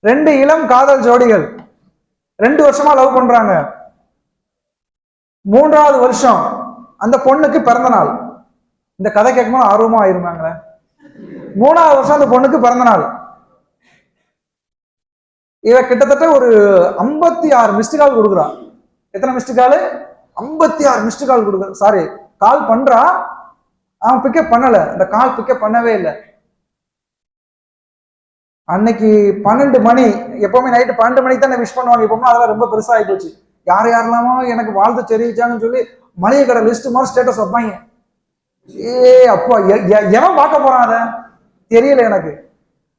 ரெண்டு இளம் காதல் ஜோடிகள். ரெண்டு வருஷமா லவ் பண்றாங்க. மூன்றாவது வருஷம் அந்த பொண்ணுக்கு பிறந்த நாள். இந்த கதை கேட்கும்போது ஆர்வமா ஆயிருமாங்களே? மூணாவது வருஷம் அந்த பொண்ணுக்கு பிறந்த நாள். இவ கிட்டத்தட்ட ஒரு ஐம்பத்தி ஆறு மிஸ்டு கால் கொடுக்குறா. எத்தனை மிஸ்டு கால் ஐம்பத்தி ஆறு மிஸ்டு கால் கொடுக்குற. சாரி கால் பண்றா. அவன் பிக்கப் பண்ணல. இந்த கால் பிக்கப் பண்ணவே இல்லை. அன்னைக்கு பன்னெண்டு மணி எப்பவுமே நைட்டு பன்னெண்டு மணிக்கு தான் விஷ் பண்ணுவாங்க. எப்பவுமே அதெல்லாம் ரொம்ப பெருசா ஆகி போச்சு. யார் யாரெல்லாமோ எனக்கு வாழ்த்து தெரிவிச்சாங்கன்னு சொல்லி மளிகை கடை லிஸ்ட் மாதிரி ஸ்டேட்டஸ் வைப்பாங்க. ஏ அப்பா எ- எ- எவன் பார்க்க போறான் அதை? தெரியல எனக்கு.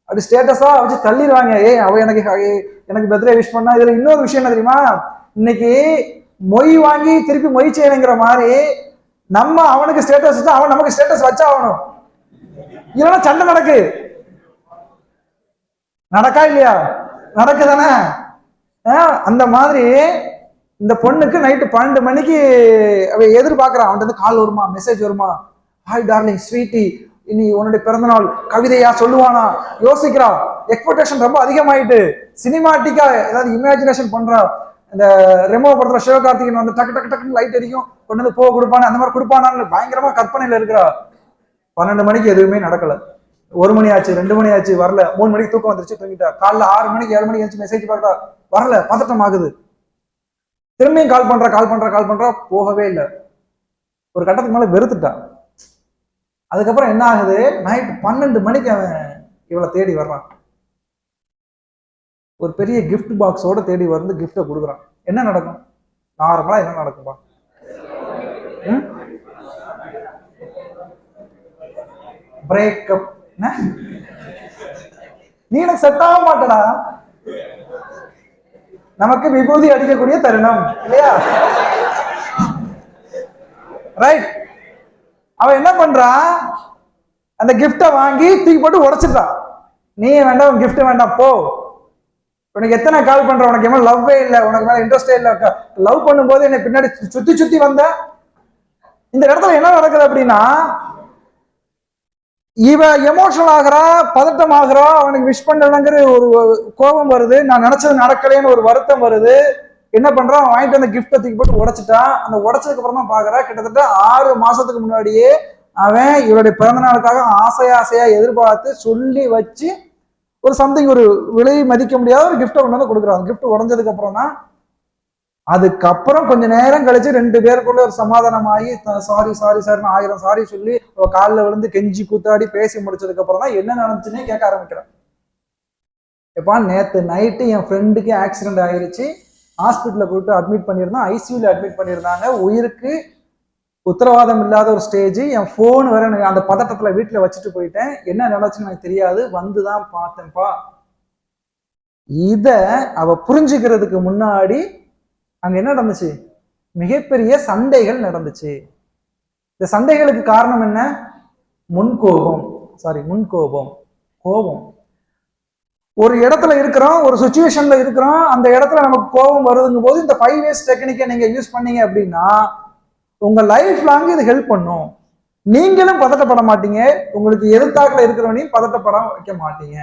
அப்படி ஸ்டேட்டஸா வச்சு தள்ளிடுவாங்க. ஏய் அவ எனக்கு எனக்கு பர்த்டே விஷ் பண்ணா. இதுல இன்னொரு விஷயம் என்ன தெரியுமா? இன்னைக்கு மொய் வாங்கி திருப்பி மொய் செய்யணுங்கிற மாதிரி நம்ம அவனுக்கு ஸ்டேட்டஸ் வச்சா அவன் நமக்கு ஸ்டேட்டஸ் வச்சா ஆகணும். இல்லைன்னா சண்டை நடக்கு. நடக்கா இல்லையா? நடக்குதானே? அந்த மாதிரி இந்த பொண்ணுக்கு நைட்டு பன்னெண்டு மணிக்கு அவ எதிர்பார்க்குறான் அவன்கிட்ட கால் வருமா? மெசேஜ் வருமா? ஹாய் டார்லிங் ஸ்வீட்டி இனி உன்னுடைய பிறந்தநாள். கவிதையா சொல்லுவானா? யோசிக்கிறா. எக்ஸ்பெக்டேஷன் ரொம்ப அதிகமாயிட்டு. சினிமாட்டிக்கா ஏதாவது இமேஜினேஷன் பண்றா. இந்த ரெமோ படத்துல சிவகார்த்திகேயன் வந்து டக்கு டக்கு டக்குன்னு லைட் அடிக்கும். கொண்டு வந்து போக கொடுப்பானு அந்த மாதிரி கொடுப்பானான்னு பயங்கரமா கற்பனையில இருக்கிறா. பன்னெண்டு மணிக்கு எதுவுமே நடக்கலை. ஒரு மணி ஆச்சு ரெண்டு மணி ஆச்சு வரல. மூணு மணிக்கு தூக்கம் வந்துருச்சு தூங்கிட்டா. காலைல ஆறு மணிக்கு ஏழு மணிக்கு எழுந்து மெசேஜ் பார்க்கறா. வரல பதட்டம் ஆகுது. திரும்பியும் கால் பண்றா கால் பண்றா கால் பண்றா போகவே இல்லை. ஒரு கட்டத்துக்கு மேல வெறுத்துட்டான் அதுக்கப்புறம் என்ன ஆகுது? நைட் பன்னெண்டு மணிக்கு அவன் இவளை தேடி வர்றான். ஒரு பெரிய கிஃப்ட் பாக்ஸோட தேடி வந்து கிஃப்டை கொடுக்குறான். என்ன நடக்கும்? நார்மலா என்ன நடக்கும்பா? பிரேக்கப் நீ எனக்கு செட் ஆக மாட்டடா. நமக்கு விபூதி அடிக்கக்கூடிய தருணம் இல்லையா? ரைட் அவன் என்ன பண்றா? அந்த கிஃப்டை வாங்கி தூக்கி போட்டு உடைச்சிட்டான் நீ வேண்டாம் உன் வேண்டாம் போ. உனக்கு எத்தனை கால் பண்ற? உனக்கு எவ்வளவு லவ்வே இல்லை. உனக்கு மேல இன்ட்ரெஸ்டே இல்லை. லவ் பண்ணும்போது என்னை பின்னாடி சுத்தி சுத்தி வந்த இந்த இடத்துல என்ன நடக்குது அப்படின்னா இவ எமோஷனல் ஆகிறா பதட்டம் ஆகிறா அவனுக்கு விஷ் பண்ணலங்கிற ஒரு கோபம் வருது. நான் நினைச்சது நடக்கலைன்னு ஒரு வருத்தம் வருது. என்ன பண்றான் அவன் வாங்கிட்டு அந்த கிஃப்ட் தூக்கி போட்டு உடைச்சிட்டான். அந்த உடச்சதுக்கு அப்புறம் தான் பாக்குறா. கிட்டத்தட்ட ஆறு மாசத்துக்கு முன்னாடியே அவன் இவருடைய பிறந்த நாளுக்காக ஆசையா ஆசையா எதிர்பார்த்து சொல்லி வச்சு ஒரு சம்திங் ஒரு விலை மதிக்க முடியாத ஒரு கிஃப்ட்டை கொண்டு வந்து கொடுக்குறான். கிஃப்ட் உடஞ்சதுக்கு அப்புறம் தான் அதுக்கப்புறம் கொஞ்ச நேரம் கழிச்சு ரெண்டு பேருக்குள்ள ஒரு சமாதானமாகி சாரி சாரி சார்னு ஆயிரம். சாரி சொல்லி அவ காலில் விழுந்து கெஞ்சி கூத்தாடி பேசி முடிச்சதுக்கு அப்புறம் தான் என்ன நடந்துச்சுன்னே கேட்க ஆரம்பிக்கிறேன் எப்பா நேத்து நைட்டு என் ஃப்ரெண்டுக்கு ஆக்சிடென்ட் ஆயிருச்சு. ஹாஸ்பிட்டலில் போயிட்டு அட்மிட் பண்ணியிருந்தோம் ஐசியூல அட்மிட் பண்ணியிருந்தாங்க. உயிருக்கு உத்தரவாதம் இல்லாத ஒரு ஸ்டேஜ் என் ஃபோன் வேற எனக்கு அந்த பதட்டத்தில் வீட்டில் வச்சுட்டு போயிட்டேன். என்ன நடந்துச்சுன்னு எனக்கு தெரியாது. வந்து தான் பார்த்தேன்ப்பா. இதை அவ புரிஞ்சுக்கிறதுக்கு முன்னாடி அங்க என்ன நடந்துச்சு? மிகப்பெரிய சண்டைகள் நடந்துச்சு. இந்த சண்டைகளுக்கு காரணம் என்ன? முன்கோபம். சாரி முன்கோபம். கோபம். ஒரு இடத்துல இருக்கிறோம் ஒரு சுச்சுவேஷன்ல இருக்கிறோம் அந்த இடத்துல நமக்கு கோபம் வருதுங்கும் போது இந்த ஃபைவ் இயர்ஸ் டெக்னிக்கை நீங்க யூஸ் பண்ணீங்க அப்படின்னா உங்க லைஃப் லாங் இது ஹெல்ப் பண்ணும். நீங்களும் பதட்டப்பட மாட்டீங்க. உங்களுக்கு எதிர்த்தாக்கில் இருக்கிறவனையும் பதட்டப்பட வைக்க மாட்டீங்க.